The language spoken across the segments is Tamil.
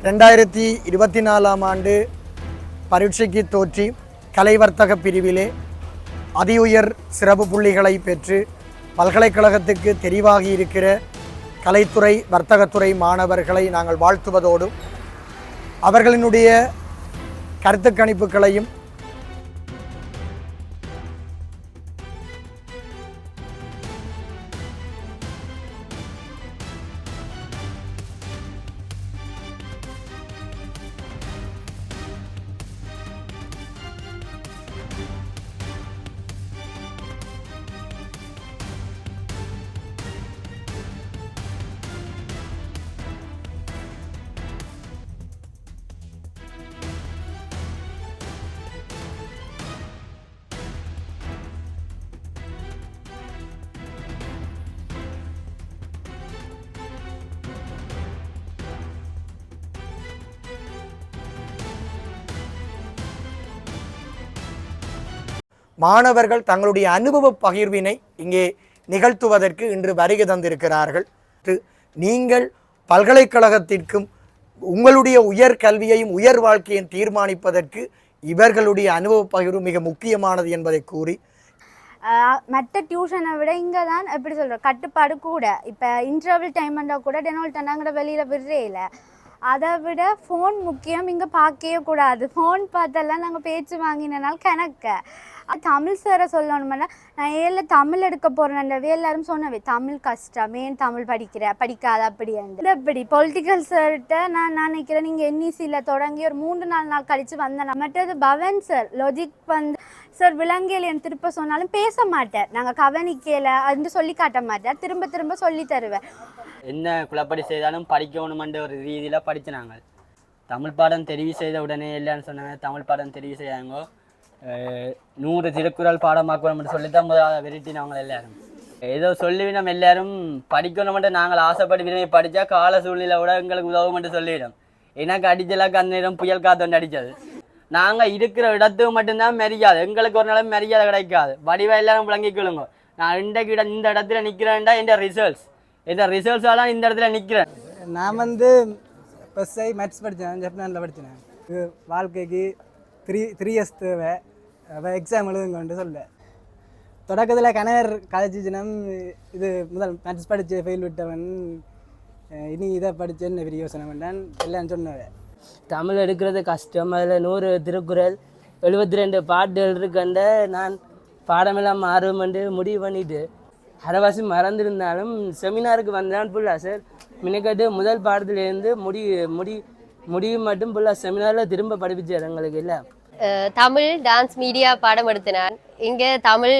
ரெண்டாயிரத்தி இருபத்தி நாலாம் ஆண்டு பரீட்சைக்கு தோற்றி கலை வர்த்தக பிரிவிலே அதி உயர் சிறப்பு புள்ளிகளை பெற்று பல்கலைக்கழகத்துக்கு தெரிவாகி இருக்கிற கலைத்துறை வர்த்தகத்துறை மாணவர்களை நாங்கள் வாழ்த்துவதோடும் அவர்களினுடைய கருத்து கணிப்புகளையும் மாணவர்கள் தங்களுடைய அனுபவ பகிர்வினை இங்கே நிகழ்த்துவதற்கு இன்று வருகை தந்திருக்கிறார்கள். து- நீங்கள் பல்கலைக்கழகத்திற்கும் உங்களுடைய உயர் கல்வியையும் உயர் வாழ்க்கையும் தீர்மானிப்பதற்கு இவர்களுடைய அனுபவ பகிர்வு மிக முக்கியமானது என்பதை கூறி. மற்ற டியூஷனை விட இங்கே தான் எப்படி சொல்கிறோம் கட்டுப்பாடு கூட. இப்போ இன்டர்வல் டைம் வந்தால் கூட டெனால்ட் நாங்கள் வெளியில் விடுறே இல்லை. அதை விட ஃபோன் முக்கியம். இங்கே பார்க்கவே கூடாது. ஃபோன் பார்த்தெல்லாம் நாங்கள் பேச்சு வாங்கினால் கணக்க. தமிழ் சாரை சொல்லணுமென்னா நான் ஏழில் தமிழ் எடுக்க போகிறேன்டவே எல்லாரும் சொன்னவே தமிழ் கஷ்டம். ஏன் தமிழ் படிக்கிற? படிக்காத அப்படி அந்த எப்படி? பொலிட்டிக்கல் சார்கிட்ட நான் நான் நினைக்கிறேன் நீங்கள் என்இசியில் தொடங்கி ஒரு மூன்று நாலு நாள் கழித்து வந்தேன். மற்றது பவன் சார் லொஜிக் வந்து சார் விலங்கியல் என் திருப்ப சொன்னாலும் பேச மாட்டார். நாங்கள் கவனிக்கல. அது சொல்லி காட்ட மாட்டார். திரும்ப திரும்ப சொல்லி தருவேன். என்ன குழப்படி செய்தாலும் படிக்கணுமென்ற ஒரு ரீதியில் படித்து நாங்கள் தமிழ் பாடம் தெரிவு செய்த உடனே இல்லைன்னு சொன்னாங்க. தமிழ் பாடம் தெரிவு செய்யாங்க நூறு திருக்குறள் பாடமாக்கணும்னு சொல்லி தான் முதல்ல விரட்டினவங்க எல்லாரும். ஏதோ சொல்லிவிடும் எல்லாரும் படிக்கணுமென்று நாங்கள் ஆசைப்பட்டு விரும்பி படித்தா கால சூழ்நிலை விட எங்களுக்கு உதவுமென்று சொல்லிவிடும். எனக்கு அடிச்சலாக்கு அந்த நேரம் புயல் காத்தொண்டு அடித்தது நாங்கள் இருக்கிற இடத்துக்கு மட்டும்தான் மரியாதை. எங்களுக்கு ஒரு நாளும் மரியாதை கிடைக்காது. வடிவா எல்லாரும் விளங்கிக்கொள்ளுங்க நான் இன்றைக்கு இட- இந்த இடத்துல நிற்கிறேன்டா என் ரிசல்ட்ஸ் என் ரிசல்ட்ஸால இந்த இடத்துல நிற்கிறேன் நான் வந்து எஸ்ஐ மேத்ஸ் படித்தேன் ஜப்பானில் படித்தேன் வாழ்க்கைக்கு த்ரீ த்ரீ இயர்ஸ் தேவை. எக்ஸாம் எழுதுங்கன்ட்டு சொல்ல தொடக்கத்தில் கணவர் கதைச்சிச்சினம் இது முதல் மேத்ஸ் படித்து ஃபெயில் விட்டவன் இனி இதை படித்து என்ன பெரிய யோசனை பண்ணான் எல்லாம் சொன்னவன் தமிழ் எடுக்கிறது கஷ்டம். அதில் நூறு திருக்குறள் எழுபத்தி ரெண்டு பாட்டுகள் இருக்கண்ட நான் பாடமெல்லாம் மாறுமென்று முடிவு பண்ணிட்டு அரைவாசி மறந்துருந்தாலும் செமினாருக்கு வந்தான் ஃபுல்லாக சார். மினக்கட்டு முதல் பாடத்துலேருந்து முடி முடி முடிவு மட்டும் புல்லா செமினாரில் திரும்ப படிப்பிச்சார் எங்களுக்கு இல்லை. தமிழ் டான்ஸ் மீடியா பாடம் எடுத்தினான் இங்கே தமிழ்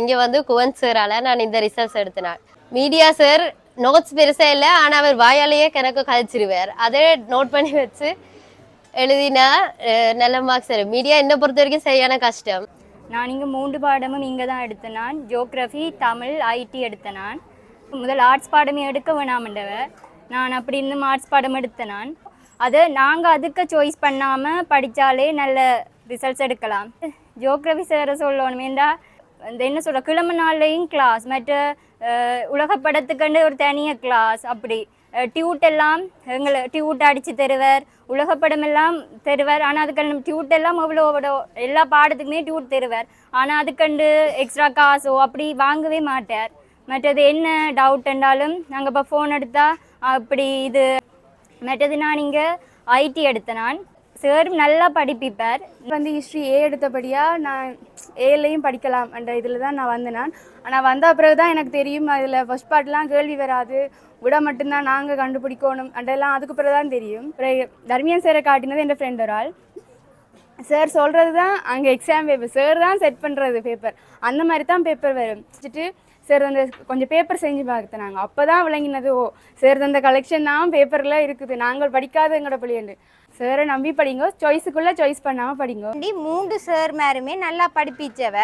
இங்கே வந்து குவன் சாரால் நான் இந்த ரிசல்ட்ஸ் எடுத்தினான் மீடியா சார் நோட்ஸ் பெருசா இல்லை ஆனால் அவர் வாயாலேயே கணக்கு கழிச்சிருவார். அதை நோட் பண்ணி வச்சு எழுதினா நல்ல மார்க்ஸ் வரும் மீடியா என்னை பொறுத்த வரைக்கும் சரியான கஷ்டம். நான் இங்கே மூன்று பாடமும் இங்கே தான் எடுத்தேன் நான். ஜோக்ரஃபி தமிழ் ஐடி எடுத்தேன் நான். முதல் ஆர்ட்ஸ் பாடமே எடுக்க வேணாமண்டவ நான் அப்படி இருந்தும் ஆர்ட்ஸ் பாடம் எடுத்தேன் நான். அதை நாங்கள் அதுக்கு சாய்ஸ் பண்ணாமல் படித்தாலே நல்ல ரிசல்ட்ஸ் எடுக்கலாம். ஜியோக்ரஃபி சார் சொல்லணுமேண்டா இந்த என்ன சொல்ற கிழமை நாள்லையும் கிளாஸ் மற்ற உலக படத்துக்கண்டு ஒரு தனிய கிளாஸ் அப்படி. டியூட் எல்லாம் எங்களை டியூட் அடித்து தருவார் உலகப்படம் எல்லாம் தருவார். ஆனால் அதுக்கண்டு டியூட் எல்லாம் எவ்வளோ எவ்வளோ எல்லா பாடத்துக்குமே டியூட் தருவார். ஆனால் அதுக்கண்டு எக்ஸ்ட்ரா காசோ அப்படி வாங்கவே மாட்டார். மற்றது என்ன டவுட் என்றாலும் நாங்கள் இப்போ ஃபோன் எடுத்தால் அப்படி இது மற்றது நான் இங்கே ஐடி எடுத்தேன் நான். சார் நல்லா படிப்பிப்பார். வந்து ஹிஸ்ட்ரி ஏ எடுத்தபடியாக நான் ஏலையும் படிக்கலாம் என்ற இதில் தான் நான் வந்தேன். நான் ஆனால் வந்த பிறகு தான் எனக்கு தெரியும் அதில் ஃபஸ்ட் பார்ட்லாம் கேள்வி வராது. விட மட்டும்தான் நாங்கள் கண்டுபிடிக்கணும் அண்டெல்லாம் அதுக்கு பிறகு தான் தெரியும். பிறகு தர்மியன் சாரை காட்டினது என் ஃப்ரெண்ட் ஒரு ஆள் சார் சொல்கிறது தான் அங்கே எக்ஸாம் பேப்பர் சார் தான் செட் பண்ணுறது பேப்பர் அந்த மாதிரி தான் பேப்பர் வரும். வச்சுட்டு சார் வந்து கொஞ்சம் பேப்பர் செஞ்சு பார்த்துனாங்க அப்போ தான் விளங்கினது ஓ சார் தந்த கலெக்ஷன் தான் பேப்பரில் இருக்குது. நாங்கள் படிக்காதங்கட பிள்ளைண்டு சாரை நம்பி படிங்க சாய்ஸுக்குள்ளே சாய்ஸ் பண்ணாமல் படிங்க. மூன்று சார் மேருமே நல்லா படிப்பிச்சவ.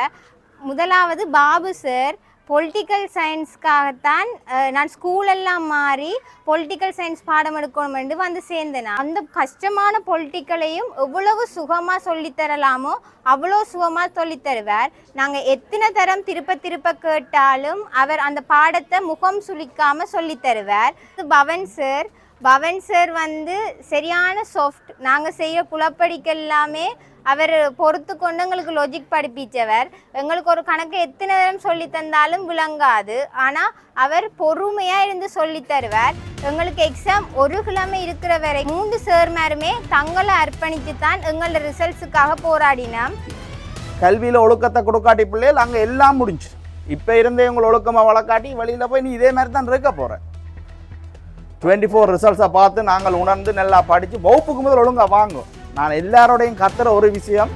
முதலாவது பாபு சார் பொலிட்டிக்கல் சயின்ஸ்க்காகத்தான் நான் ஸ்கூலெல்லாம் மாறி பொலிட்டிக்கல் சயின்ஸ் பாடம் எடுக்கணும்னு வந்து சேர்ந்தேன். அந்த கஷ்டமான பொலிட்டிக்கலையும் எவ்வளவு சுகமாக சொல்லித்தரலாமோ அவ்வளோ சுகமாக சொல்லித் தருவார். நாங்கள் எத்தனை தரம் திருப்ப திருப்ப கேட்டாலும் அவர் அந்த பாடத்தை முகம் சுளிக்காமல் சொல்லித் தருவார். பவன் சார் பவன் சார் வந்து சரியான சாஃப்ட் நாங்கள் செய்கிற குழப்படிக்கு எல்லாமே அவர் பொறுத்து கொண்டு எங்களுக்கு லொஜிக் படிப்பிச்சவர். எங்களுக்கு ஒரு கணக்கு எத்தனை நேரம் சொல்லி தந்தாலும் விளங்காது. ஆனால் அவர் பொறுமையாக இருந்து சொல்லி தருவார். எங்களுக்கு எக்ஸாம் ஒரு கிழமை இருக்கிற வரை மூன்று சேர்மாருமே தங்களை அர்ப்பணித்து தான் எங்களோட ரிசல்ட்ஸுக்காக போராடினோம். கல்வியில் ஒழுக்கத்தை கொடுக்காட்டி பிள்ளைகள் அங்கே எல்லாம் முடிஞ்சு இப்போ இருந்தே உங்களை ஒழுக்கமாக வளர்க்காட்டி வெளியில் போய் நீ இதே மாதிரி தான் இருக்க போகிறேன் டுவெண்ட்டி ஃபோர் ரிசல்ட்ஸை பார்த்து நாங்கள் உணர்ந்து நல்லா படித்து வகுப்புக்கு முதல் ஒழுங்காக வாங்கும் நான் எல்லாரோடையும் கத்துற ஒரு விஷயம்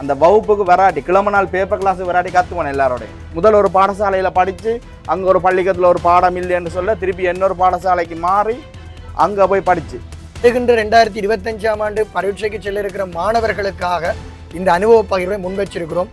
அந்த வகுப்புக்கு வராட்டி கிழமை நாள் பேப்பர் கிளாஸ் வராட்டி கற்றுவேன் எல்லாரோடையும். முதல் ஒரு பாடசாலையில் படித்து அங்கே ஒரு பள்ளிக்கூடத்தில் ஒரு பாடம் இல்லைன்னு சொல்ல திருப்பி இன்னொரு பாடசாலைக்கு மாறி அங்கே போய் படித்து வருகின்ற ரெண்டாயிரத்தி இருபத்தஞ்சாம் ஆண்டு பரீட்சைக்கு செல்ல இருக்கிற மாணவர்களுக்காக இந்த அனுபவ பகிர்வை முன்வச்சிருக்கிறோம்.